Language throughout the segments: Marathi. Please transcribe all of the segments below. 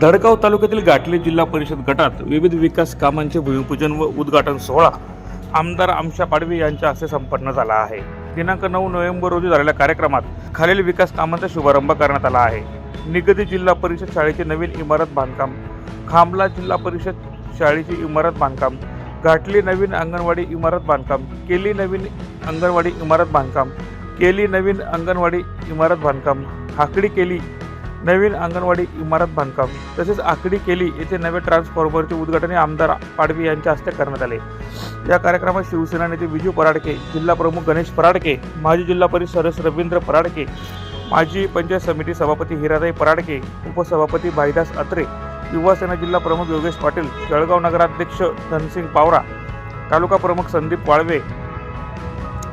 धडगाव तालुक्यातील गाठले जिल्हा परिषद गटात विविध विकास कामांचे भूमिपूजन व उद्घाटन सोहळा आमदार आमशा पाडवी यांच्या हस्ते संपन्न झाला आहे. दिनांक नऊ नोव्हेंबर रोजी झालेल्या कार्यक्रमात खालील विकास कामांचा शुभारंभ करण्यात आला आहे. निगदी जिल्हा परिषद शाळेची नवीन इमारत बांधकाम खांबला जिल्हा परिषद शाळेची इमारत बांधकाम घाटली नवीन अंगणवाडी इमारत बांधकाम केली नवीन अंगणवाडी इमारत बांधकाम केली नवीन अंगणवाडी इमारत बांधकाम हाकडी केली नवीन अंगणवाडी इमारत बांधकाम. तसेच आकडी केली येथे नवे ट्रान्सफॉर्मरचे उद्घाटन आमदार पाडवी यांच्या हस्ते करण्यात आले. या कार्यक्रमात शिवसेना नेते विजू पराडके जिल्हा प्रमुख गणेश पराडके माजी जिल्हा परिषद सदस्य रवींद्र पराडके माजी पंचायत समिती सभापती हिराताई पराडके उपसभापती भाईदास अत्रे युवासेना जिल्हा प्रमुख योगेश पाटील जळगाव नगराध्यक्ष धनसिंग पावरा तालुका प्रमुख संदीप वाळवे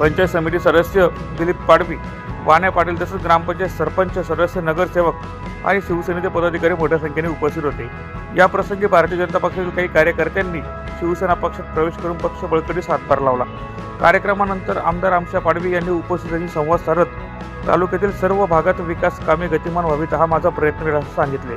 पंचायत समिती सदस्य दिलीप पाडवी वाण्या पाटील तसंच ग्रामपंचायत सरपंच सदस्य नगरसेवक आणि शिवसेनेचे पदाधिकारी मोठ्या संख्येने उपस्थित होते. या प्रसंगी भारतीय जनता पक्षातील काही कार्यकर्त्यांनी शिवसेना पक्षात प्रवेश करून पक्ष बळकटीस हातभार लावला. कार्यक्रमानंतर आमदार आमशा पाडवी यांनी उपस्थितांशी संवाद साधत तालुक्यातील सर्व भागात विकास कामे गतिमान व्हावीत हा माझा प्रयत्न असं सांगितले.